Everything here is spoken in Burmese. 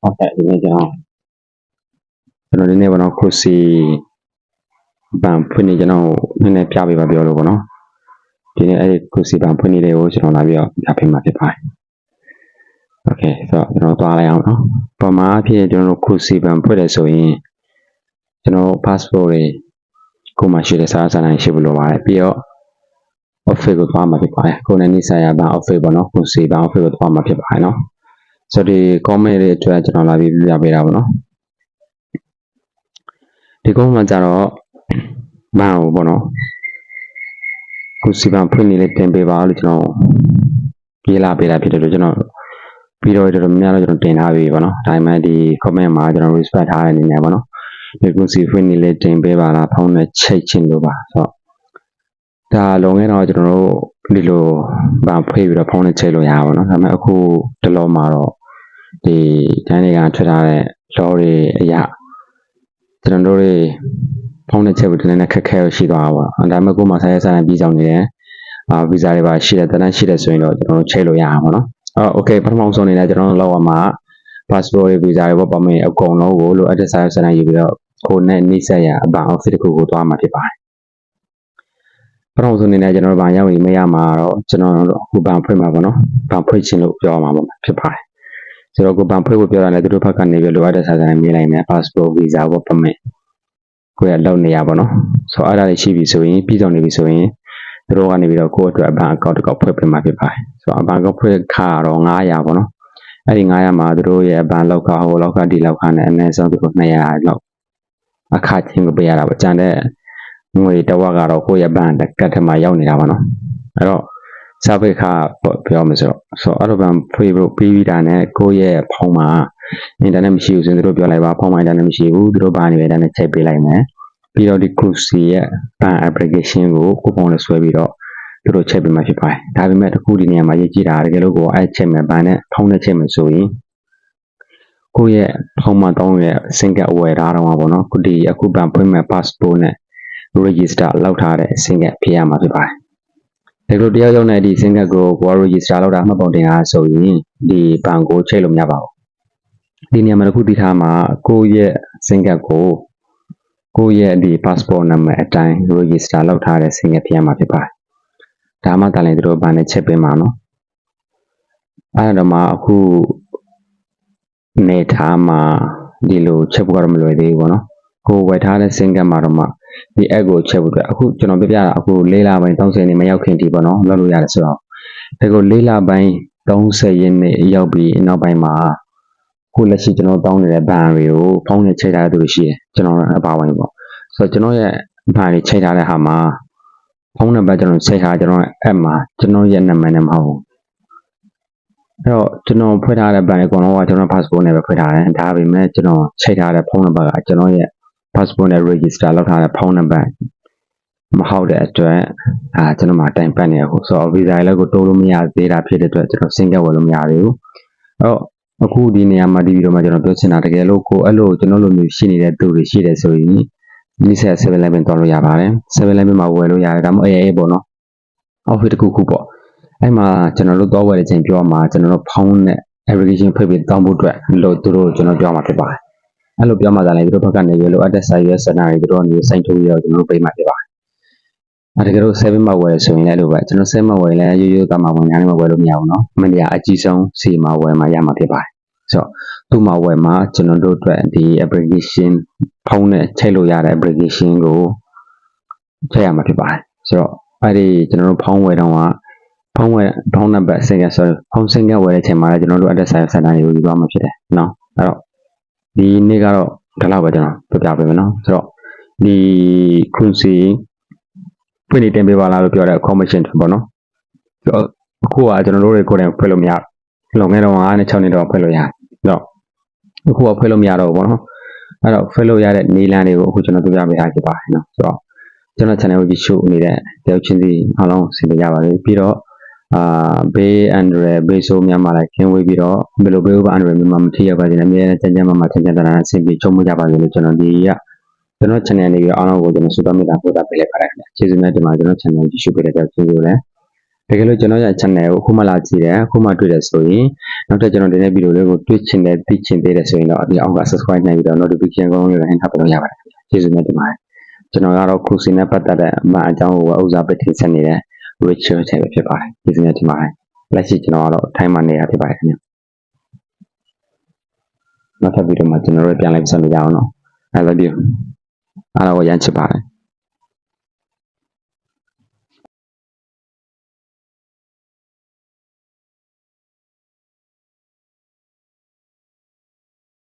ဟုတ်ကဲ့ဒီနေ့ကျွန်တော်ကျွန်တော်ဒီနေ့ပေါ့နော်ခုစီဘန်ဖွင့်နေကျွန်တော်နည်းနည်းပြပေးပါပြောလို့ပေါ့နော်ဒီနေ့အဲ့ဒီခုစီဘန်ဖွင့်နေလေးကိုကျွန်တော်လာပြီးတော့ပြပေးမှာဖြစ်ပါတယ်โอเคဆိုတော့ကျွန်တော်သွားလိုက်အောင်နော်ပမာအဖြစ်ကျွန်တော်ခုစီဘန်ဖွင့်တယ်ဆိုရင်ကျွန်တော် passport တွေကိုမှရှိတဲ့စာစာနိုင်ရှိဖို့လိုပါတယ်ပြီးတော့ office ကိုသွားမှာဖြစ်ပါတယ်ကိုယ်နဲ့နိဆိုင်ရာဘန် office ပေါ့နော်ခုစီဘန် office ကိုသွားမှာဖြစ်ပါတယ်နော် ဆိုတော့ဒီ comment တွေအတွက်ကျွန်တော်လာပြီးပြပေးတာပေါ့နော်ဒီ comment မှာကြတော့ဘန်ကိုပေါ့နော်ခုစီဘန်ဖွင့်နေလေးတင်ပေးပါလို့ကျွန်တော်ရေးလာပေးတာဖြစ်တယ်လို့ကျွန်တော်ပြီးတော့တော်တော်များများတော့ကျွန်တော်တင်ထားပြီပေါ့နော်ဒါပေမဲ့ဒီ comment မှာကျွန်တော် respect ထားတဲ့အနေနဲ့ပေါ့နော်ဒီခုစီဖွင့်နေလေးတင်ပေးပါလားဖုန်းနဲ့ချိတ်ချင်လို့ပါဆိုတော့ဒါလုံခဲ့တော့ကျွန်တော်တို့ဒီလိုဗန်ဖွင့်ပြီးတော့ဖုန်းနဲ့ချိတ်လို့ရပါဘောနော်ဒါပေမဲ့အခုတလောမှာတော့ ဒီတိုင်းတွေကထွက်ထားတဲ့ law တွေအရာကျွန်တော်တို့တွေဖုန်းနဲ့ချိတ်ဖို့တနေ့နဲ့ခက်ခဲရှိသွားတာပေါ့ဒါပေမဲ့ကိုယ်မှဆိုင်ရဆိုင်ပြီးဆောင်နေတယ်အာဗီဇာတွေပါရှိတယ်တန်းတန်းရှိတယ်ဆိုရင်တော့ကျွန်တော်တို့ချိတ်လို့ရအောင်ပေါ့နော်အော်โอเคပထမဆုံးအနေနဲ့ကျွန်တော်တို့လောက်ရမှာ passport တွေ visa တွေပေါ့ပါမယ်အကုန်လုံးကိုလိုအပ်တဲ့စာရွက်စာတမ်းယူပြီးတော့ကိုယ်နဲ့နှိစက်ရအပန် office တစ်ခုကိုသွားမှာဖြစ်ပါတယ်ပထမဆုံးအနေနဲ့ကျွန်တော်တို့ဗန်ရောက်ရင်မရမှာတော့ကျွန်တော်တို့အခုဗန်ဖွင့်မှာပေါ့နော်ဗန်ဖွင့်ခြင်းလို့ပြောမှာပေါ့ဖြစ်ပါတယ် ဆိုတော့ကိုဗန်ဖွင့်ဖို့ပြောတာလည်းသူတို့ဘက်ကနေပြီးလိုအပ်တဲ့စာရွက်စာတမ်းမြင်လိုက်မယ် passport visa ပေါ့ပါမယ်ကိုယ်ရလောက်နေရပါတော့ဆိုတော့အဲ့ဒါတွေရှိပြီဆိုရင်ပြီးတော့နေပြီဆိုရင်သူတို့ကနေပြီးတော့ကိုယ့်အတွက်အပန်အကောင့်တစ်ကောက်ဖွင့်ပေးမှာဖြစ်ပါတယ်ဆိုတော့အပန်အကောင့်ဖွင့်ခါတော့900ပေါ့နော်အဲ့ဒီ900မှာသူတို့ရဲ့အပန်လောက်ကဟိုလောက်ကဒီလောက်ခါနဲ့အနည်းဆုံးသူတို့200လောက်အခချင်းကိုပေးရတာပေါ့ကျန်တဲ့ငွေတစ်ဝက်ကတော့ကိုယ့်ရဲ့ဘဏ်ကတ်ထမှာရောက်နေတာပါနော်အဲ့တော့ စာပေခါပြောမယ်ဆိုတော့ဆိုတော့အဲ့လိုဘန်ဖွင့်ဖို့ပြီးပြီးတာနဲ့ကိုယ့်ရဲ့ဖုန်းမှာအင်တာနက်မရှိဘူးဆိုရင်သူတို့ပြောလိုက်ပါဖုန်းမှာအင်တာနက်မရှိဘူးသူတို့ဘာနေပဲအင်တာနက်ချိန်ပေးလိုက်မယ်ပြီးတော့ဒီ cruise ရဲ့ ban application ကိုကိုယ်ပုံနဲ့ဆွဲပြီးတော့သူတို့ချိန်ပေးမှဖြစ်ပါတယ်ဒါပေမဲ့တခုဒီနေရာမှာရေးကြည့်တာတကယ်လို့ကိုအဲ့ချိန်မဲ့ ban နဲ့ဖုန်းနဲ့ချိန်မဲ့ဆိုရင်ကိုယ့်ရဲ့ဖုန်းမှာတောင်းရဲ့ single အဝယ်ထားတော့မှာပေါ့နော်ခုဒီအခု ban ဖွင့်မဲ့ passport နဲ့ register လောက်ထားတဲ့ single ဖြစ်ရမှာဖြစ်ပါတယ် ဒါလိုတရားရောက်တဲ့ဒီ single ကိုကိုယ် register လောက်တာမှတ်ပုံတင်အားဆိုရင်ဒီ ban ကိုချိန်လို့မရပါဘူးဒီနေရာမှာတစ်ခုသိထားမှာကိုယ့်ရဲ့ single ကိုကိုယ့်ရဲ့ဒီ passport number အတိုင်း register လုပ်ထားတဲ့ single ဖြစ်ရမှာဖြစ်ပါတယ်။ဒါမှတလည်းတို့ဘာနဲ့ချက်ပေးမှာနော်။အဲ့ဒါမှအခုနေထားမှာဒီလိုချက်ဖို့ကတော့မလွယ်သေးဘူးပေါ့နော်။ကိုယ်ဝယ်ထားတဲ့ single မှာတော့မှ ဒီ app ကိုချက်ဖို့အတွက်အခုကျွန်တော်ပြပြတာအခု၄လပိုင်း30နေမရောက်ခင်ဒီပေါ့နော်လုပ်လို့ရတယ်ဆိုတော့ဒါကို၄လပိုင်း30ရက်နေ့ရောက်ပြီးနောက်ပိုင်းမှာခုလက်ရှိကျွန်တော်တောင်းနေတဲ့ဘဏ်တွေကိုဖုန်းနဲ့ချိန်ထားတဲ့သူတွေရှိတယ်ကျွန်တော်အပါဝင်ပေါ့ဆိုတော့ကျွန်တော်ရဲ့ဘဏ်တွေချိန်ထားတဲ့ဟာမှာဖုန်းနံပါတ်ကျွန်တော်ချိန်ထားကျွန်တော်ရဲ့ app မှာကျွန်တော်ရဲ့နာမည်နဲ့မဟုတ်ဘူးအဲ့တော့ကျွန်တော်ဖွင့်ထားတဲ့ဘဏ်တွေအကုန်လုံးကကျွန်တော် passport နဲ့ပဲဖွင့်ထားတယ်ဒါပေမဲ့ကျွန်တော်ချိန်ထားတဲ့ဖုန်းနံပါတ်ကကျွန်တော်ရဲ့ passport နဲ့ register လုပ်ထားတဲ့ဖုန်းနံပါတ်မဟုတ်တဲ့အတွက်အာကျွန်တော်မှတိုင်ပတ်နေရခုဆိုတော့ visa လည်းကိုတိုးလို့မရသေးတာဖြစ်တဲ့အတွက်ကျွန်တော် single ဝယ်လို့မရသေးဘူးအဲ့တော့အခုဒီနေရာမှာဒီဗီဒီယိုမှာကျွန်တော်ပြောချင်တာတကယ်လို့ကိုအဲ့လိုကျွန်တော်လိုမျိုးရှိနေတဲ့သူတွေရှိတယ်ဆိုရင်ဒီဆက်7-11တောင်းလို့ရပါတယ်7-11မှာဝယ်လို့ရတယ်ဒါမှမဟုတ် AA ပေါ့နော် office တစ်ခုခုပေါ့အဲ့မှာကျွန်တော်တို့တော့ဝယ်တဲ့ချိန်ပြောမှာကျွန်တော်တို့ဖောင်းနဲ့ application ဖွင့်ပြီးတောင်းဖို့အတွက်လို့သူတို့ကျွန်တော်ပြောမှာဖြစ်ပါတယ် အဲ့လိုပြောမှသာလေသူတို့ဘက်ကနေရလို့ address size စနာတွေသူတို့ကနေစိုက်ထုတ်ပြီးတော့ကျွန်တော်တို့ပေးမှာဖြစ်ပါတယ်အဲတကယ်လို့7မှာဝယ်ဆိုရင်လည်းလို့ပဲကျွန်တော်7မှာဝယ်လည်းရိုးရိုးကမှဝင်ညာနေမှာဝယ်လို့မရဘူးเนาะမင်းတရားအကြီးဆုံးစီမှာဝယ်မှာရမှာဖြစ်ပါတယ်ဆိုတော့သူ့မှာဝယ်မှာကျွန်တော်တို့အတွက်ဒီ application ဖုန်းနဲ့ချိန်လို့ရတဲ့ application ကိုချိန်ရမှာဖြစ်ပါတယ်ဆိုတော့အဲ့ဒီကျွန်တော်တို့ဖုန်းဝယ်တော့ကဖုန်းဝယ်ဖုန်းနံပါတ် single sorry ဖုန်း single ဝယ်တဲ့အချိန်မှာလည်းကျွန်တော်တို့ address size စတာတွေကိုယူသွားမှာဖြစ်တယ်เนาะအဲ့တော့ ဒီနေ့ကတော့ဒါလောက်ပဲကျွန်တော်ပြောပြပေးမယ်နော်ဆိုတော့ဒီ cruise ဖွင့်နေတင်ပေးပါလားလို့ပြောတဲ့ commission ပေါ့နော်ဆိုတော့အခုကကျွန်တော်တို့တွေကိုယ်တိုင်ဖွင့်လို့မရလွန်ခဲ့တော့9နဲ့6နှစ်တော့ဖွင့်လို့ရတယ်ဆိုတော့အခုကဖွင့်လို့မရတော့ဘူးပေါ့နော်အဲ့တော့ follow ရတဲ့နေလန်တွေကိုအခုကျွန်တော်ပြပြပေးတာဖြစ်ပါတယ်နော်ဆိုတော့ကျွန်တော် channel ကို YouTube အနေနဲ့တယောက်ချင်းစီအားလုံးဆင်ပေးကြပါလိမ့်ပြီးတော့ အာဘေးအန်ဒရယ်ဘေးဆိုးများမှလည်းခင်းဝေးပြီးတော့ဘယ်လိုဘေးဥပအန်ဒရယ်များမှမထိရပါစေနဲ့အမြဲတမ်းကြမ်းကြမ်းမှမှချမ်းချမ်းသာသာဆင်ပြေချုံမှုကြပါစေလို့ကျွန်တော်ဒီကကျွန်တော် channel နေပြီးအားလုံးကိုကျွန်တော်ဆုတောင်းမေတ္တာပို့တာပေးလိုက်ပါတယ်ခင်ဗျကျေးဇူးများတင်ပါတယ်ကျွန်တော် channel ကိုကြည့်ရှုပေးတဲ့ကြောင့်ကျေးဇူးလည်းတကယ်လို့ကျွန်တော်ရဲ့ channel ကိုအခုမှလာကြည့်တယ်အခုမှတွေ့တယ်ဆိုရင်နောက်ထပ်ကျွန်တော်တင်တဲ့ဗီဒီယိုလေးကိုတွေ့ချင်တယ်သိချင်သေးတယ်ဆိုရင်တော့ဒီအောက်က subscribe နှိပ်ပြီးတော့ notification ကောင်းလေးကိုဟန်ထားပေးလို့ရပါတယ်ကျေးဇူးများတင်ပါတယ်ကျွန်တော်ကတော့ခုစီနဲ့ပတ်သက်တဲ့အမှအကြောင်းကိုဥစားပေးထည့်ဆက်နေတဲ့ Richard ချယ်ပဲဖြစ်ပါတယ်ကျေးဇူးများတင်ပါတယ်လက်ရှိကျွန်တော်ကတော့ထိုင်းမှာနေရဖြစ်ပါတယ်ခင်ဗျနောက်ထပ်ဗီဒီယိုမှာကျွန်တော်တို့ပြန်လိုက်ဆက်လို့ရအောင်နော် I love you အားလုံးကိုရမ်းချစ်ပါတယ်